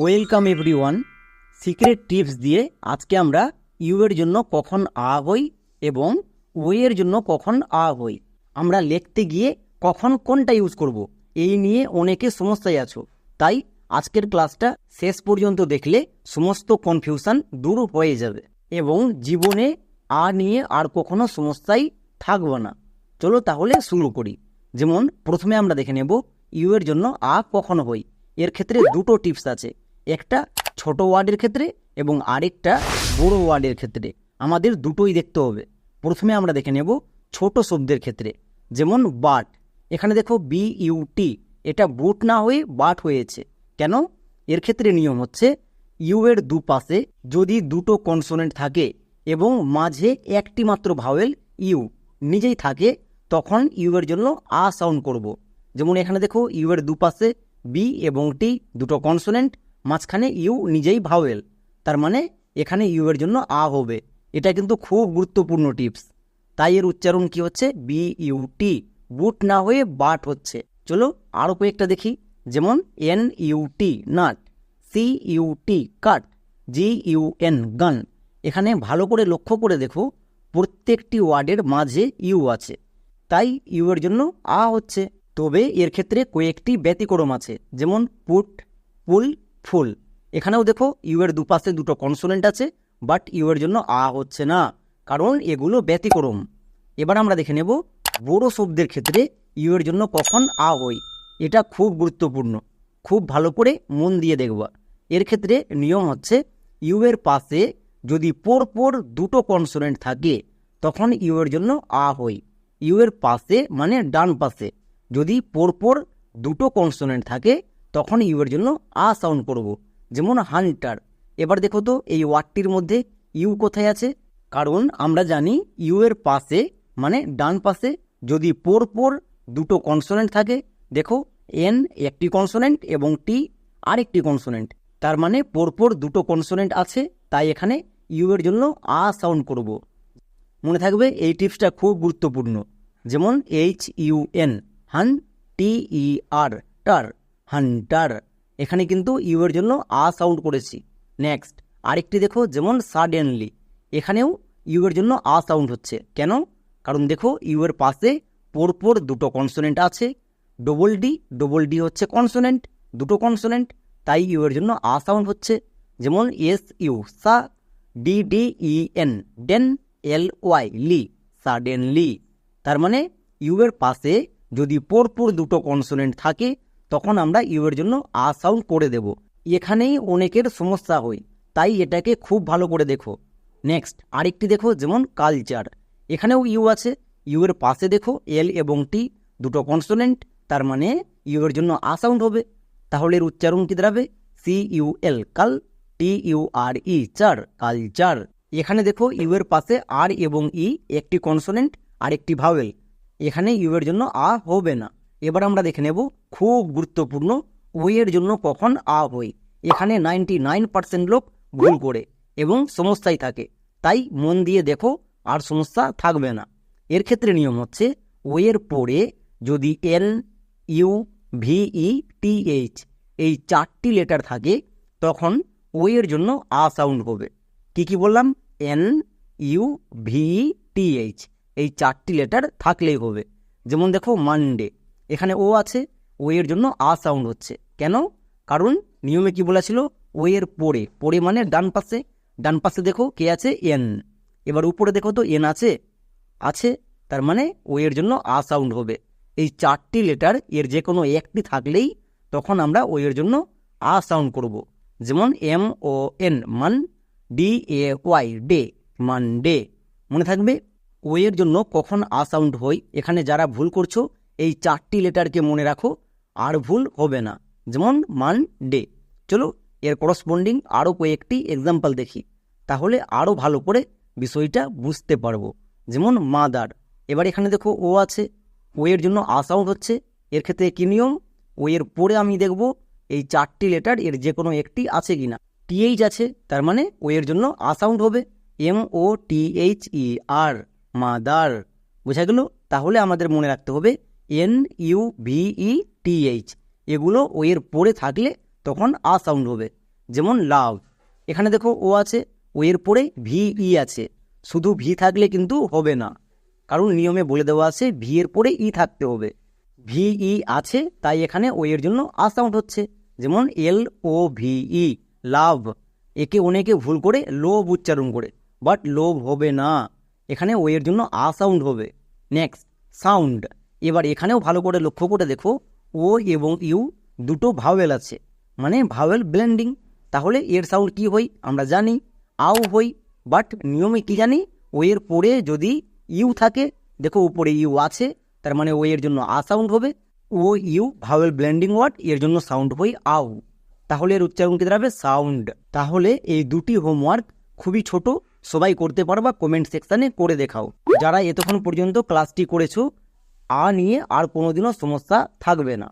Welcome everyone secret tips দিয়ে আজকে আমরা ইউ এর জন্য কখন আ হই এবং ও এর জন্য কখন আ হই। আমরা লিখতে গিয়ে কখন কোনটা ইউজ করব, এই নিয়ে অনেকে সমস্যায় আছো। তাই আজকের ক্লাসটা শেষ পর্যন্ত দেখলে সমস্ত কনফিউশন দূর হয়ে যাবে এবং জীবনে আ নিয়ে আর কখনো সমস্যাই থাকবে না। চলো তাহলে শুরু করি। যেমন প্রথমে আমরা দেখে নেব ইউ এর জন্য আ কখন হই। এর ক্ষেত্রে দুটো টিপস আছে। একটা ছোট ওয়ার্ডের ক্ষেত্রে এবং আরেকটা বড় ওয়ার্ডের ক্ষেত্রে। আমাদের দুটোই দেখতে হবে। প্রথমে আমরা দেখে নেব ছোট শব্দের ক্ষেত্রে, যেমন বাট। এখানে দেখো বি ইউ টি এটা বুট না হয়ে বাট হয়েছে। কেন? এর ক্ষেত্রে নিয়ম হচ্ছে ইউ এর দুপাশে যদি দুটো কনসোনেন্ট থাকে এবং মাঝে একটি মাত্র ভাওয়েল ইউ নিজেই থাকে, তখন ইউ এর জন্য আ সাউন্ড করব। যেমন এখানে দেখো ইউ এর দুপাশে বি এবং টি দুটো কনসোনেন্ট মাঝখানে ইউ নিজেই ভাওয়েল। তার মানে এখানে ইউ এর জন্য আ হবে। এটা কিন্তু খুব গুরুত্বপূর্ণ টিপস। তাই এর উচ্চারণ কি হচ্ছে? B U T. বুট না হয়ে বাট হচ্ছে। চলো আরও কয়েকটা দেখি। যেমন N U T, nut. C U T, cut. G U N, gun. এখানে ভালো করে লক্ষ্য করে দেখো, প্রত্যেকটি ওয়ার্ডের মাঝে ইউ আছে। তাই ইউ এর জন্য আ হচ্ছে। তবে এর ক্ষেত্রে কয়েকটি ব্যতিক্রম আছে। যেমন পুট, পুল ফুল। এখানেও দেখো, ইউ এর দুপাশে দুটো কনসোনেন্ট আছে বাট ইউ এর জন্য আ হচ্ছে না, কারণ এগুলো ব্যতিক্রম। এবার আমরা দেখে নেব বড় শব্দের ক্ষেত্রে ইউ এর জন্য কখন আ হই এটা খুব গুরুত্বপূর্ণ, খুব ভালো করে মন দিয়ে দেখবা। এর ক্ষেত্রে নিয়ম হচ্ছে, ইউ এর পাশে যদি পর পর দুটো কনসোনেন্ট থাকে, তখন ইউ এর জন্য আ হই ইউ এর পাশে মানে ডান পাশে, যদি পরপর দুটো কনসোনেন্ট থাকে তখন ইউ এর জন্য আ সাউন্ড করব। যেমন হান্টার এবার দেখো তো, এই ওয়ার্ডটির মধ্যে ইউ কোথায় আছে? কারণ আমরা জানি ইউ এর পাশে মানে ডান পাশে, যদি পরপর দুটো কনসোনেন্ট থাকে, দেখো এন একটি কনসোনেন্ট এবং টি আরেকটি কনসোনেন্ট তার মানে পরপর দুটো কনসোনেন্ট আছে, তাই এখানে ইউ এর জন্য আ সাউন্ড করব। মনে থাকবে এই টিপসটা খুব গুরুত্বপূর্ণ। যেমন H U N hun T E R ter hunter. এখানে কিন্তু ইউ এর জন্য আ সাউন্ড করেছি। নেক্সট, আরেকটি দেখো যেমন সাডেনলি। এখানেও ইউ এর জন্য আ সাউন্ড হচ্ছে। কেন? কারণ দেখো ইউ এর পাশে পরপর দুটো কনসোনেন্ট আছে। ডবল ডি ডবল ডি হচ্ছে কনসোনেন্ট, দুটো কনসোনেন্ট, তাই ইউ এর জন্য আ সাউন্ড হচ্ছে। যেমন S, U, sa, D D, E, N, den, L, Y, ly, suddenly. তার মানে ইউ পাশে যদি পরপর দুটো কনসোনেন্ট থাকে তখন আমরা ইউ এর জন্য আ সাউন্ড করে দেব। এখানেই অনেকের সমস্যা হয়, তাই এটাকে খুব ভালো করে দেখো। নেক্সট, আরেকটি দেখো যেমন কালচার। এখানেও ইউ আছে ইউ এর পাশে দেখো এল এবং টি, দুটো কনসোনেন্ট, তার মানে ইউ এর জন্য আ সাউন্ড হবে। তাহলে এর উচ্চারণ কি দাঁড়াবে? সি ইউ এল, কাল, টি ইউ আর ই, চার, কালচার। এখানে দেখো ইউ এর পাশে আর এবং ই, একটি কনসোনেন্ট আর একটি ভাওয়েল। এখানে ইউ এর জন্য আ হবে না। এবার আমরা দেখে নেব খুব গুরুত্বপূর্ণ ও এর জন্য কখন আ হয়। এখানে নাইনটি নাইন পার্সেন্ট লোক ভুল করে এবং সমস্যাই থাকে। তাই মন দিয়ে দেখো আর সমস্যা থাকবে না। এর ক্ষেত্রে নিয়ম হচ্ছে ও এর পরে যদি L, you V T, H এই চারটি লেটার থাকে তখন ও এর জন্য আ সাউন্ড হবে। কি কি বললাম? N U, V, T, H এই চারটি লেটার থাকলেই হবে। যেমন দেখো মানডে এখানে ও আছে, ও এর জন্য আ সাউন্ড হচ্ছে। কেন? কারণ নিয়মে কি বলেছিল? ও এর পরে। পরে মানে ডান পাশে। ডান পাশে দেখো কে আছে? এন। এবার উপরে দেখো তো এন আছে। আছে, তার মানে ও এর জন্য আ সাউন্ড হবে। এই চারটি লেটার এর যে কোনো একটি থাকলেই তখন আমরা ও এর জন্য আ সাউন্ড করব। যেমন M O N, mon, D, A, Y, day, Monday. মনে থাকবে? ও এর জন্য কখন আ সাউন্ড হয়? এখানে যারা ভুল করছ এই চারটি লেটারকে মনে রাখো, আর ভুল হবে না। যেমন, মান, ডে। চলো এর করসপন্ডিং আরও কয়েকটি এক্সাম্পল দেখি। তাহলে আরও ভালো করে বিষয়টা বুঝতে পারব। যেমন মাদার এবার এখানে দেখো, ও আছে। ও এর জন্য আ সাউন্ড হচ্ছে। এর ক্ষেত্রে কী নিয়ম? ও এর পরে আমি দেখব এই চারটি লেটার এর যে কোনো একটি আছে কি না টিএইচ আছে, তার মানে ও এর জন্য আ সাউন্ড হবে। M O T H E R mother বোঝা গেল? তাহলে আমাদের মনে রাখতে হবে N U V T H এগুলো ও এর পরে থাকলে তখন আ সাউন্ড হবে, যেমন লাভ এখানে দেখো ও আছে ও এর পরে ভি, ই আছে। শুধু ভি থাকলে কিন্তু হবে না, কারণ নিয়মে বলে দেওয়া আছে ভি এর পরে ই থাকতে হবে। ভি, ই আছে, তাই এখানে ও এর জন্য আ সাউন্ড হচ্ছে, যেমন এল, ও, ভি, ই, লাভ। একে অনেকে ভুল করে লোভ উচ্চারণ করে বাট লোভ হবে না। এখানে ও এর জন্য আ সাউন্ড হবে। নেক্সট সাউন্ড এবার এখানেও ভালো করে লক্ষ্য করে দেখো, ও এবং ইউ দুটো ভাওয়েল আছে। মানে ভাওয়েল ব্লেন্ডিং তাহলে এর সাউন্ড কি হই আমরা জানি, আও হই বাট নিয়মে কি জানি? ও এর পরে যদি ইউ থাকে, দেখো উপরে ইউ আছে, তার মানে ও এর জন্য আ সাউন্ড হবে। O, U vowel blending word এর জন্য সাউন্ড হই আউ তাহলে এর উচ্চারণ কি দাঁড়াবে? সাউন্ড তাহলে এই দুটি হোমওয়ার্ক খুবই ছোট, সবাই করতে পারবা কমেন্ট সেকশানে করে দেখাও। যারা এতক্ষণ পর্যন্ত ক্লাসটি করেছ আ নিয়ে আর কোনোদিনও সমস্যা থাকবে না।